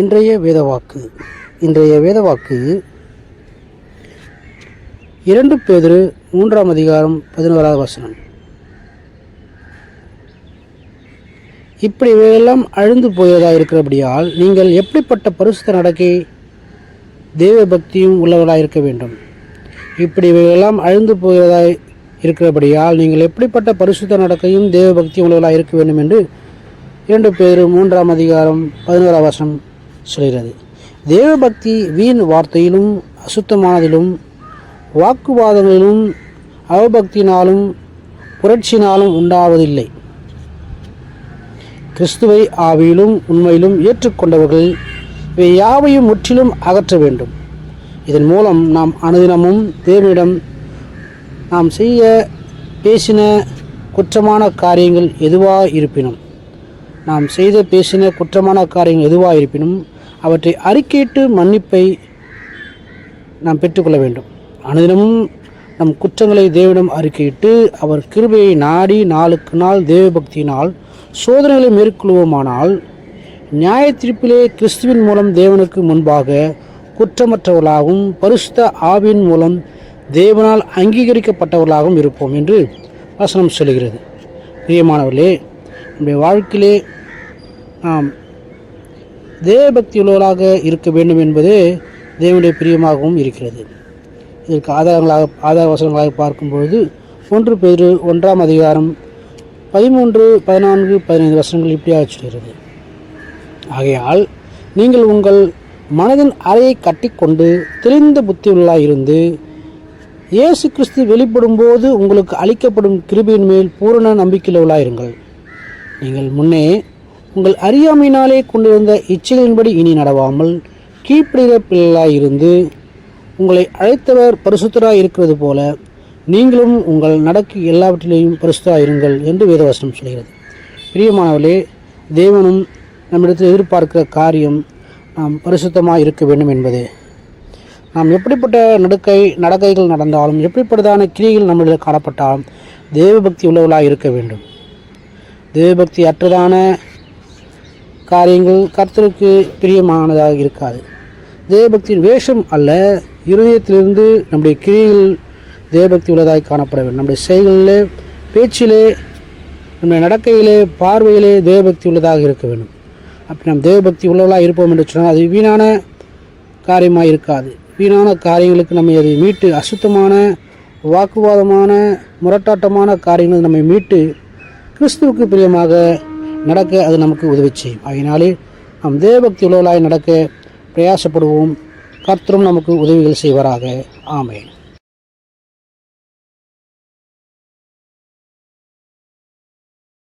இன்றைய வேதவாக்கு. இன்றைய வேதவாக்கு இரண்டு பேதிரு மூன்றாம் அதிகாரம் பதினோராவது வசனம். இப்படி இவையெல்லாம் அழிந்து போயதாக இருக்கிறபடியால் நீங்கள் எப்படிப்பட்ட பரிசுத்த நடக்கை தெய்வ பக்தியும் உள்ளவர்களாக இருக்க வேண்டும்? இப்படி இவையெல்லாம் அழிந்து போயதாய் இருக்கிறபடியால் நீங்கள் எப்படிப்பட்ட பரிசுத்த நடக்கையும் தெய்வ பக்தியும் உள்ளவர்களாக இருக்க வேண்டும் என்று இரண்டு பேர் மூன்றாம் அதிகாரம் பதினோராம் வசனம் சொல்கிறது. தேவபக்தி வீண் வார்த்தையிலும் அசுத்தமானதிலும் வாக்குவாதங்களிலும் அவபக்தியினாலும் புரட்சினாலும் உண்டாவதில்லை. கிறிஸ்துவை ஆவியிலும் உண்மையிலும் ஏற்றுக்கொண்டவர்கள் இவை யாவையும் முற்றிலும் அகற்ற வேண்டும். இதன் மூலம் நாம் அனுதினமும் தேவனிடம் நாம் செய்ய பேசின குற்றமான காரியங்கள் எதுவாக இருப்பினும் நாம் செய்த பேசின குற்றமான காரியங்கள் எதுவாக இருப்பினும் அவற்றை அறிக்கையிட்டு மன்னிப்பை நாம் பெற்றுக்கொள்ள வேண்டும். அனுதினமும் நம் குற்றங்களை தேவனிடம் அறிக்கையிட்டு அவர் கிருபையை நாடி நாளுக்கு நாள் தேவபக்தியினால் சோதனைகளை மேற்கொள்வோமானால் நியாய தீர்ப்பிலே கிறிஸ்துவின் மூலம் தேவனுக்கு முன்பாக குற்றமற்றவர்களாகவும் பரிசுத்த ஆவியின் மூலம் தேவனால் அங்கீகரிக்கப்பட்டவர்களாகவும் இருப்போம் என்று வசனம் சொல்கிறது பிரியமானவர்களே நம்முடைய வாழ்க்கையிலே நாம் தேவபக்தி உள்ளவர்களாக இருக்க வேண்டும் என்பதே தேவனுடைய பிரியமாகவும் இருக்கிறது. இதற்கு ஆதாரங்களாக ஆதார வசனங்களாக பார்க்கும்பொழுது ஒன்று பேர் ஒன்றாம் அதிகாரம் பதிமூன்று பதினான்கு பதினைந்து வசனங்கள் இப்படியாக சொல்கிறது. ஆகையால் நீங்கள் உங்கள் மனதின் அறையை கட்டிக்கொண்டு தெளிந்த புத்தியுள்ளாக இருந்து இயேசு கிறிஸ்து வெளிப்படும்போது உங்களுக்கு அளிக்கப்படும் கிருபையின் மேல் பூரண நம்பிக்கையுள்ளவர்களாக இருங்கள். நீங்கள் முன்னே உங்கள் அறியாமையினாலே கொண்டிருந்த இச்சைகளின்படி இனி நடவாமல் கீழ்ப்படுகிற பிள்ளைகளாயிருந்து உங்களை அழைத்தவர் பரிசுத்தராக இருக்கிறது போல நீங்களும் உங்கள் நடக்கு எல்லாவற்றிலேயும் பரிசுத்தராக இருங்கள் என்று வேதவசனம் சொல்கிறது. பிரியமானவர்களே தேவனும் நம்மிடத்தில் எதிர்பார்க்கிற காரியம் நாம் பரிசுத்தமாக இருக்க வேண்டும் என்பது. நாம் எப்படிப்பட்ட நடுக்கை நடக்கைகள் நடந்தாலும் எப்படிப்பட்டதான கிரிகள் நம்மிடம் காணப்பட்டாலும் தேவபக்தி உள்ளவர்களாக இருக்க வேண்டும். தேவபக்தி அற்றதான காரியங்கள் கர்த்தருக்கு பிரியமானதாக இருக்காது. தேவபக்தியின் வேஷம் அல்ல இருதயத்திலிருந்து நம்முடைய கிரியில் தேவபக்தி உள்ளதாய் காணப்பட வேண்டும். நம்முடைய செயல்களிலே பேச்சிலே நம்முடைய நடக்கையிலே பார்வையிலே தேவபக்தி உள்ளதாக இருக்க வேண்டும். அப்படி நாம் தேவபக்தி உள்ளவர்களாக இருப்போம் என்று சொன்னால் அது வீணான காரியமாக இருக்காது. வீணான காரியங்களுக்கு நம்மை அதை மீட்டு அசுத்தமான வாக்குவாதமான முரட்டாட்டமான காரியங்கள் நம்மை மீட்டு கிறிஸ்துவுக்கு பிரியமாக நடக்க அது நமக்கு உதவி செய்யும். ஆகினாலே நாம் தேவபக்தி உள்ளவர்களாய் நடக்க பிரயாசப்படுவோம். கர்த்தரும் நமக்கு உதவிகள் செய்வாராக. ஆமேன்.